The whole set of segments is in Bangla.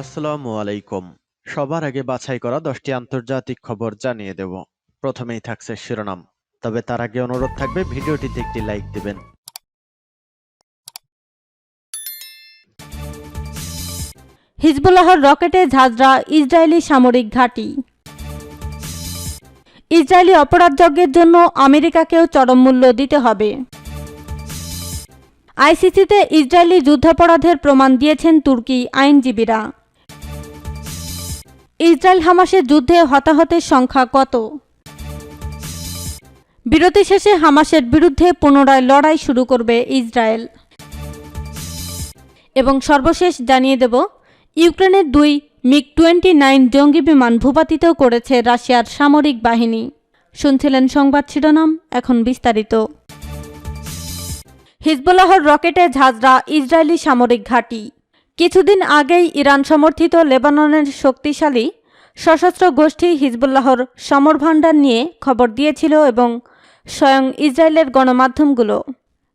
আসসালামু আলাইকুম। সবার আগে বাছাই করা দশটি আন্তর্জাতিক খবর জানিয়ে দেব। প্রথমেই থাকছে শিরোনাম। তবে তার আগে অনুরোধ থাকবে, ভিডিওটিতে একটি লাইক দিবেন। হিজবুল্লাহর রকেটে ঝাঁঝরা ইসরায়েলি সামরিক ঘাঁটি। ইসরায়েলি অপরাধযজ্ঞের জন্য আমেরিকাকেও চরম মূল্য দিতে হবে। আইসিসিতে ইসরায়েলি যুদ্ধাপরাধের প্রমাণ দিয়েছেন তুর্কি আইনজীবীরা। ইসরায়েল হামাসের যুদ্ধে হতাহতের সংখ্যা কত? বিরতি শেষে হামাসের বিরুদ্ধে পুনরায় লড়াই শুরু করবে ইসরায়েল। এবং সর্বশেষ জানিয়ে দেব, ইউক্রেনের দুই মিগ টোয়েন্টি নাইন জঙ্গি বিমান ভূপাতিত করেছে রাশিয়ার সামরিক বাহিনী। শুনছিলেন সংবাদ শিরোনাম, এখন বিস্তারিত। হিজবুল্লাহর রকেটে ঝাঁঝরা ইসরায়েলি সামরিক ঘাঁটি। কিছুদিন আগেই ইরান সমর্থিত লেবাননের শক্তিশালী সশস্ত্র গোষ্ঠী হিজবুল্লাহর সমরভাণ্ডার নিয়ে খবর দিয়েছিল এবং স্বয়ং ইসরায়েলের গণমাধ্যমগুলো।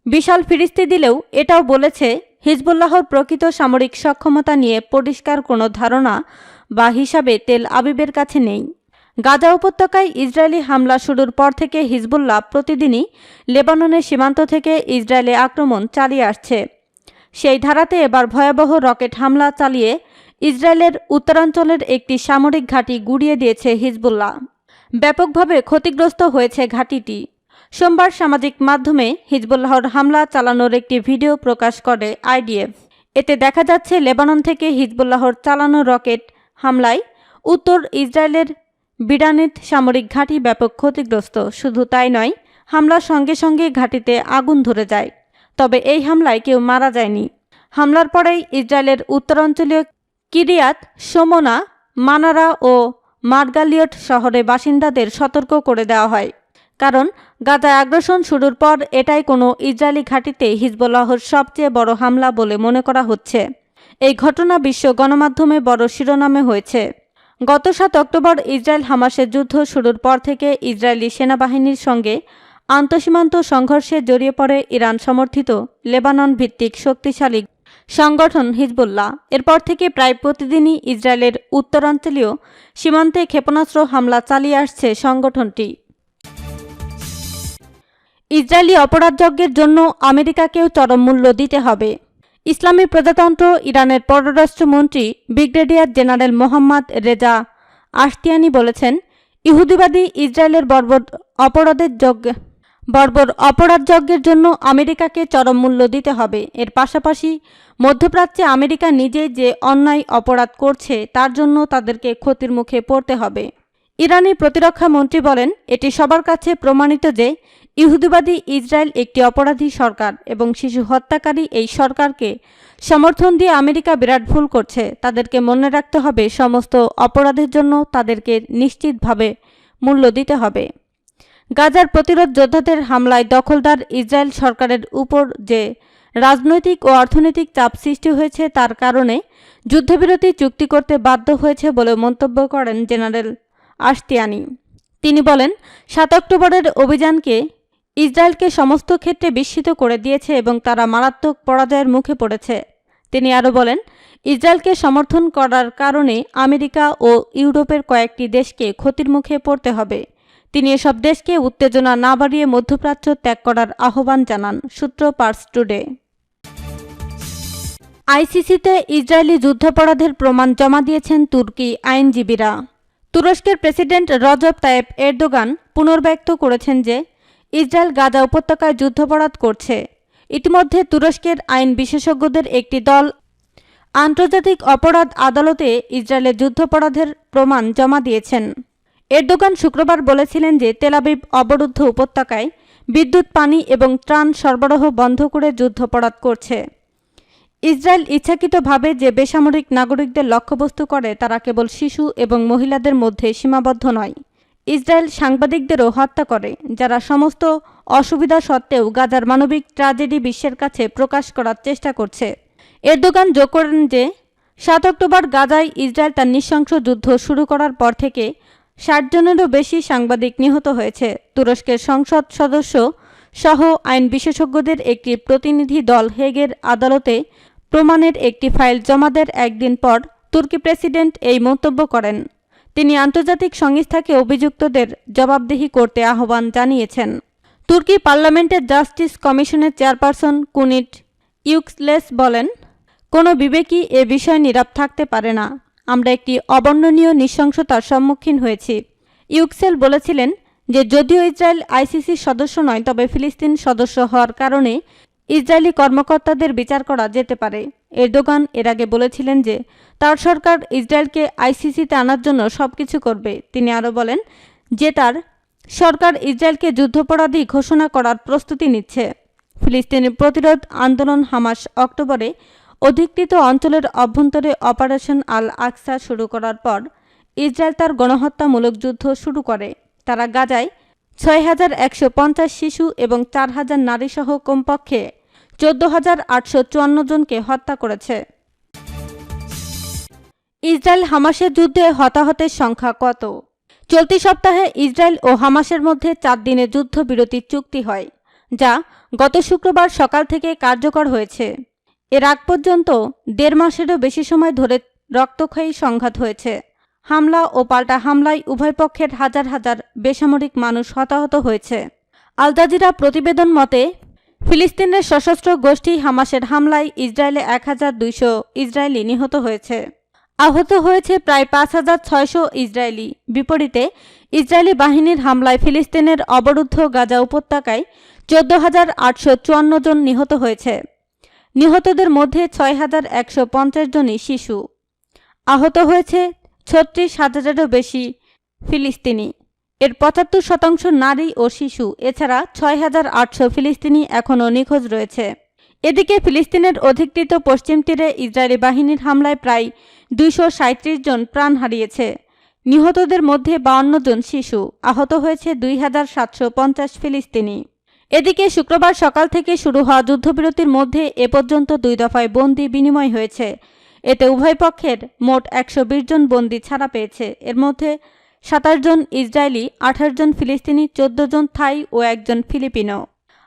বিশাল ফিরিস্তি দিলেও এটাও বলেছে, হিজবুল্লাহর প্রকৃত সামরিক সক্ষমতা নিয়ে পরিষ্কার কোনো ধারণা বা হিসাবে তেল আবিবের কাছে নেই। গাজা উপত্যকায় ইসরায়েলি হামলা শুরুর পর থেকে হিজবুল্লাহ প্রতিদিনই লেবাননের সীমান্ত থেকে ইসরায়েলে আক্রমণ চালিয়ে আসছে। সেই ধারাতে এবার ভয়াবহ রকেট হামলা চালিয়ে ইসরায়েলের উত্তরাঞ্চলের একটি সামরিক ঘাঁটি গুড়িয়ে দিয়েছে হিজবুল্লাহ। ব্যাপকভাবে ক্ষতিগ্রস্ত হয়েছে ঘাঁটিটি। সোমবার সামাজিক মাধ্যমে হিজবুল্লাহর হামলা চালানোর একটি ভিডিও প্রকাশ করে আইডিএফ। এতে দেখা যাচ্ছে, লেবানন থেকে হিজবুল্লাহর চালানো রকেট হামলায় উত্তর ইসরায়েলের বিডানিত সামরিক ঘাঁটি ব্যাপক ক্ষতিগ্রস্ত। শুধু তাই নয় হামলার সঙ্গে সঙ্গে ঘাঁটিতে আগুন ধরে যায়। তবে এই হামলায় কেউ মারা যায়নি। হামলার পরেই ইসরায়েলের উত্তরাঞ্চলীয় কিরিয়াত, সোমনা, মানারা ও মার্গালিয়ট শহরে বাসিন্দাদের সতর্ক করে দেওয়া হয়। কারণ, গাজায় আগ্রাসন শুরুর পর এটাই কোনো ইসরায়েলি ঘাঁটিতে হিজবুল্লাহর সবচেয়ে বড় হামলা বলে মনে করা হচ্ছে। এই ঘটনা বিশ্ব গণমাধ্যমে বড় শিরোনামে হয়েছে। গত সাত অক্টোবর ইসরায়েল হামাসের যুদ্ধ শুরুর পর থেকে ইসরায়েলি সেনাবাহিনীর সঙ্গে আন্তঃসীমান্ত সংঘর্ষে জড়িয়ে পড়ে ইরান সমর্থিত লেবানন ভিত্তিক শক্তিশালী সংগঠন হিজবুল্লাহ। এরপর থেকে প্রায় প্রতিদিনই ইসরায়েলের উত্তরাঞ্চলীয় সীমান্তে ক্ষেপণাস্ত্র হামলা চালিয়ে আসছে সংগঠনটি। ইসরায়েলি অপরাধযজ্ঞের জন্য আমেরিকাকেও চরম মূল্য দিতে হবে। ইসলামী প্রজাতন্ত্র ইরানের পররাষ্ট্রমন্ত্রী brigadier general Mohammad Reza Ashtiani বলেছেন, ইহুদিবাদী ইসরায়েলের বর্বর অপরাধের যজ্ঞ বর্বর অপরাধযজ্ঞের জন্য আমেরিকাকে চরম মূল্য দিতে হবে। এর পাশাপাশি মধ্যপ্রাচ্যে আমেরিকা নিজেই যে অন্যায় অপরাধ করছে, তার জন্য তাদেরকে ক্ষতির মুখে পড়তে হবে। ইরানি প্রতিরক্ষা মন্ত্রী বলেন, এটি সবার কাছে প্রমাণিত যে ইহুদিবাদী ইসরায়েল একটি অপরাধী সরকার এবং শিশু হত্যাকারী এই সরকারকে সমর্থন দিয়ে আমেরিকা বিরাট ভুল করছে। তাদেরকে মনে রাখতে হবে, সমস্ত অপরাধের জন্য তাদেরকে নিশ্চিতভাবে মূল্য দিতে হবে। গাজার প্রতিরোধ যোদ্ধাদের হামলায় দখলদার ইসরায়েল সরকারের উপর যে রাজনৈতিক ও অর্থনৈতিক চাপ সৃষ্টি হয়েছে তার কারণে যুদ্ধবিরতি চুক্তি করতে বাধ্য হয়েছে বলে মন্তব্য করেন জেনারেল আশতিয়ানি। তিনি বলেন, সাত অক্টোবরের অভিযানকে ইসরায়েলকে সমস্ত ক্ষেত্রে বিস্মিত করে দিয়েছে এবং তারা মারাত্মক পরাজয়ের মুখে পড়েছে। তিনি আরও বলেন, ইসরায়েলকে সমর্থন করার কারণে আমেরিকা ও ইউরোপের কয়েকটি দেশকে ক্ষতির মুখে পড়তে হবে। তিনি এসব দেশকে উত্তেজনা না বাড়িয়ে মধ্যপ্রাচ্য ত্যাগ করার আহ্বান জানান সূত্র পার্স টুডে। আইসিসিতে ইসরায়েলি যুদ্ধাপরাধের প্রমাণ জমা দিয়েছেন তুর্কি আইনজীবীরা। তুরস্কের প্রেসিডেন্ট রজব তায়েব এরদোগান পুনর্ব্যক্ত করেছেন যে, ইসরায়েল গাজা উপত্যকায় যুদ্ধাপরাধ করছে। ইতিমধ্যে তুরস্কের আইন বিশেষজ্ঞদের একটি দল আন্তর্জাতিক অপরাধ আদালতে ইসরায়েলের যুদ্ধাপরাধের প্রমাণ জমা দিয়েছেন। এরদোগান শুক্রবার বলেছিলেন যে তেলাবিব অবরুদ্ধ উপত্যকায় বিদ্যুৎ, পানি এবং ত্রাণ সরবরাহ বন্ধ করে যুদ্ধাপরাধ করছে। ইসরায়েল ইচ্ছাকৃতভাবে যে বেসামরিক নাগরিকদের লক্ষ্যবস্তু করে, তারা কেবল শিশু এবং মহিলাদের মধ্যে সীমাবদ্ধ নয়। ইসরায়েল সাংবাদিকদেরও হত্যা করে, যারা সমস্ত অসুবিধা সত্ত্বেও গাজার মানবিক ট্র্যাজেডি বিশ্বের কাছে প্রকাশ করার চেষ্টা করছে। এরদোগান যোগ করেন যে, সাত অক্টোবর গাজায় ইসরায়েল তার নৃশংস যুদ্ধ শুরু করার পর থেকে ষাট জনেরও বেশি সাংবাদিক নিহত হয়েছে। তুরস্কের সংসদ সদস্য সহ আইন বিশেষজ্ঞদের একটি প্রতিনিধি দল হেগের আদালতে প্রমাণের একটি ফাইল জমা দেওয়ার একদিন পর তুর্কি প্রেসিডেন্ট এই মন্তব্য করেন। তিনি আন্তর্জাতিক সংস্থাকে অভিযুক্তদের জবাবদিহি করতে আহ্বান জানিয়েছেন। তুর্কি পার্লামেন্টের জাস্টিস কমিশনের চেয়ারপারসন কুনিট ইউক্সলেস বলেন, কোনো বিবেকই এ বিষয়ে নীরব থাকতে পারে না। আমরা একটি অবর্ণনীয় নৃশংসতার সম্মুখীন হয়েছি। ইউক্সেল বলেছিলেন যে, যদিও ইসরায়েল আইসিসির সদস্য নয়, তবে ফিলিস্তিন সদস্য হওয়ার কারণে ইসরায়েলি কর্মকর্তাদের বিচার করা যেতে পারে। এরদোগান এর আগে বলেছিলেন যে, তার সরকার ইসরায়েলকে আইসিসিতে আনার জন্য সবকিছু করবে। তিনি আরও বলেন যে, তার সরকার ইসরায়েলকে যুদ্ধাপরাধী ঘোষণা করার প্রস্তুতি নিচ্ছে। ফিলিস্তিনি প্রতিরোধ আন্দোলন হামাস অক্টোবরে অধিকৃত অঞ্চলের অভ্যন্তরে অপারেশন আল আকসা শুরু করার পর ইসরায়েল তার গণহত্যামূলক যুদ্ধ শুরু করে। তারা গাজায় ছয় হাজার একশো পঞ্চাশ শিশু এবং চার হাজার নারীসহ কমপক্ষে চোদ্দ হাজার আটশো চুয়ান্ন জনকে হত্যা করেছে। ইসরায়েল হামাসের যুদ্ধে হতাহতের সংখ্যা কত? চলতি সপ্তাহে ইসরায়েল ও হামাসের মধ্যে চার দিনের যুদ্ধবিরতির চুক্তি হয়, যা গত শুক্রবার সকাল থেকে কার্যকর হয়েছে। এর আগ পর্যন্ত দেড় মাসেরও বেশি সময় ধরে রক্তক্ষয়ী সংঘাত হয়েছে। হামলা ও পাল্টা হামলায় উভয় পক্ষের হাজার হাজার বেসামরিক মানুষ হতাহত হয়েছে। আল জাজিরা প্রতিবেদন মতে, ফিলিস্তিনের সশস্ত্র গোষ্ঠী হামাসের হামলায় ইসরায়েলে এক হাজার দুইশো ইসরায়েলি নিহত হয়েছে। আহত হয়েছে প্রায় পাঁচ হাজার ছয়শো ইসরায়েলি। বিপরীতে, ইসরায়েলি বাহিনীর হামলায় ফিলিস্তিনের অবরুদ্ধ গাজা উপত্যকায় চোদ্দ হাজার আটশো চুয়ান্ন জন নিহত হয়েছে। নিহতদের মধ্যে ছয় হাজার একশো পঞ্চাশ জনই শিশু। আহত হয়েছে ছত্রিশ হাজারেরও বেশি ফিলিস্তিনি। এর পঁচাত্তর শতাংশ নারী ও শিশু। এছাড়া ছয় হাজার আটশো ফিলিস্তিনি এখনও নিখোঁজ রয়েছে। এদিকে ফিলিস্তিনের অধিকৃত পশ্চিম তীরে ইসরায়েলি বাহিনীর হামলায় প্রায় দুইশো জন প্রাণ হারিয়েছে। নিহতদের মধ্যে বাউন্ন জন শিশু। আহত হয়েছে দুই হাজার সাতশো পঞ্চাশ ফিলিস্তিনি। এদিকে শুক্রবার সকাল থেকে শুরু হওয়া যুদ্ধবিরতির মধ্যে এ পর্যন্ত দুই দফায় বন্দি বিনিময় হয়েছে। এতে উভয় পক্ষের মোট একশো বিশ জন বন্দি ছাড়া পেয়েছে। এর মধ্যে সাতাশ জন ইসরায়েলি, আঠাশ জন ফিলিস্তিনি, চোদ্দ জন থাই ও একজন ফিলিপিনো।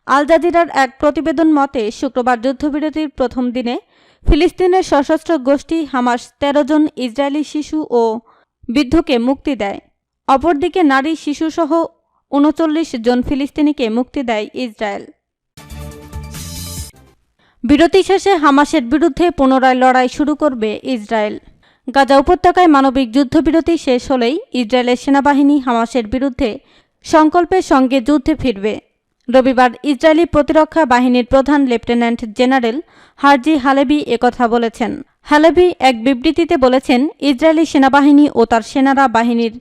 আল জাজিরার এক প্রতিবেদন মতে, শুক্রবার যুদ্ধবিরতির প্রথম দিনে ফিলিস্তিনের সশস্ত্র গোষ্ঠী হামাস তেরো জন ইসরায়েলি শিশু ও বৃদ্ধকে মুক্তি দেয়। অপরদিকে নারী, শিশুসহ উনচল্লিশ জন ফিলিস্তিনিকে মুক্তি দেয় ইসরায়েল। বিরতি শেষে হামাসের বিরুদ্ধে পুনরায় লড়াই শুরু করবে ইসরায়েল। গাজা উপত্যকায় মানবিক যুদ্ধবিরতি শেষ হলেই ইসরায়েলের সেনাবাহিনী হামাসের বিরুদ্ধে সংকল্পের সঙ্গে যুদ্ধে ফিরবে। রবিবার ইসরায়েলি প্রতিরক্ষা বাহিনীর প্রধান লেফটেন্যান্ট জেনারেল হারজি হালেবি একথা বলেছেন। হালেবি এক বিবৃতিতে বলেছেন, ইসরায়েলি সেনাবাহিনী ও তার সেনারা বাহিনীর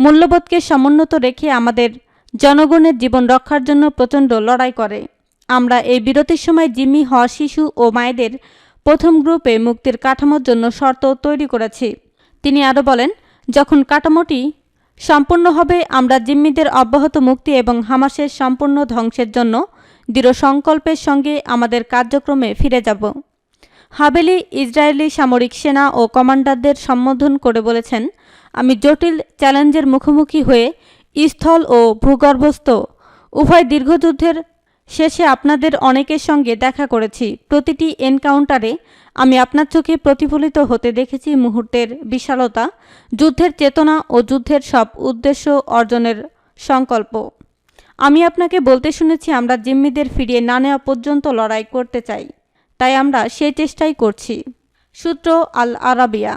মূল্যবোধকে সমুন্নত রেখে আমাদের জনগণের জীবন রক্ষার জন্য প্রচণ্ড লড়াই করে। আমরা এই বিরতির সময় জিম্মি হওয়া শিশু ও মায়েদের প্রথম গ্রুপে মুক্তির কাঠামোর জন্য শর্ত তৈরি করেছি। তিনি আরও বলেন, যখন কাঠামোটি সম্পূর্ণ হবে, আমরা জিম্মিদের অব্যাহত মুক্তি এবং হামাসের সম্পূর্ণ ধ্বংসের জন্য দৃঢ় সংকল্পের সঙ্গে আমাদের কার্যক্রমে ফিরে যাব। হাবেলি ইসরায়েলি সামরিক সেনা ও কমান্ডারদের সম্বোধন করে বলেছেন, আমি জটিল চ্যালেঞ্জের মুখোমুখি হয়ে স্থল ও ভূগর্ভস্থ। উভয় দীর্ঘযুদ্ধের শেষে আপনাদের অনেকের সঙ্গে দেখা করেছি। প্রতিটি এনকাউন্টারে আমি আপনার চোখে প্রতিফলিত হতে দেখেছি মুহূর্তের বিশালতা, যুদ্ধের চেতনা ও যুদ্ধের সব উদ্দেশ্য অর্জনের সংকল্প। আমি আপনাকে বলতে শুনেছি আমরা জিম্মিদের ফিরিয়ে না নেওয়া পর্যন্ত লড়াই করতে চাই। তাই আমরা সেই চেষ্টাই করছি। সূত্র আল আরাবিয়া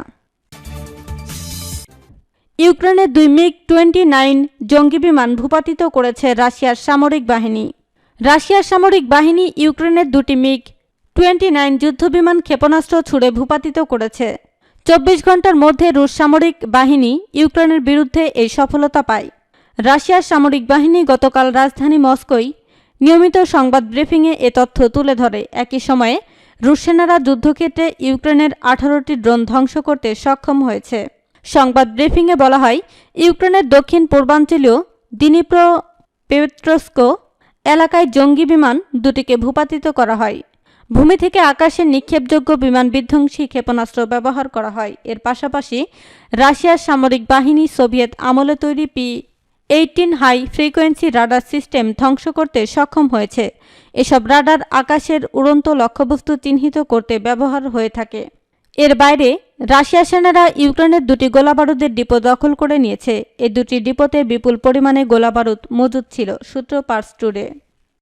ইউক্রেনের দুই মিগ টোয়েন্টি নাইন জঙ্গি বিমান ভূপাতিত করেছে রাশিয়ার সামরিক বাহিনী। রাশিয়ার সামরিক বাহিনী ইউক্রেনের দুটি মিগ টোয়েন্টি নাইন যুদ্ধবিমান ক্ষেপণাস্ত্র ছুড়ে ভূপাতিত করেছে। চব্বিশ ঘণ্টার মধ্যে রুশ সামরিক বাহিনী ইউক্রেনের বিরুদ্ধে এই সফলতা পায়। রাশিয়ার সামরিক বাহিনী গতকাল রাজধানী মস্কোয় নিয়মিত সংবাদ ব্রিফিংয়ে এ তথ্য তুলে ধরে। একই সময়ে রুশ সেনারা যুদ্ধক্ষেত্রে ইউক্রেনের আঠারোটি ড্রোন ধ্বংস করতে সক্ষম হয়েছে। সংবাদ ব্রিফিংয়ে বলা হয়, ইউক্রেনের দক্ষিণ পূর্বাঞ্চলীয় দিনিপ্র পেট্রস্কো এলাকায় জঙ্গি বিমান দুটিকে ভূপাতিত করা হয়। ভূমি থেকে আকাশে নিক্ষেপযোগ্য বিমান বিধ্বংসী ক্ষেপণাস্ত্র ব্যবহার করা হয়। এর পাশাপাশি, রাশিয়ার সামরিক বাহিনী সোভিয়েত আমলে তৈরি P eighteen high frequency radar system ধ্বংস করতে সক্ষম হয়েছে। এসব রাডার আকাশের উড়ন্ত লক্ষ্যবস্তু চিহ্নিত করতে ব্যবহার হয়ে থাকে। এর বাইরে রাশিয়া সেনারা ইউক্রেনের দুটি গোলাবারুদের ডিপো দখল করে নিয়েছে। এই দুটি ডিপোতে বিপুল পরিমাণে গোলাবারুদ মজুদ ছিল, সূত্র পার্স টুডে।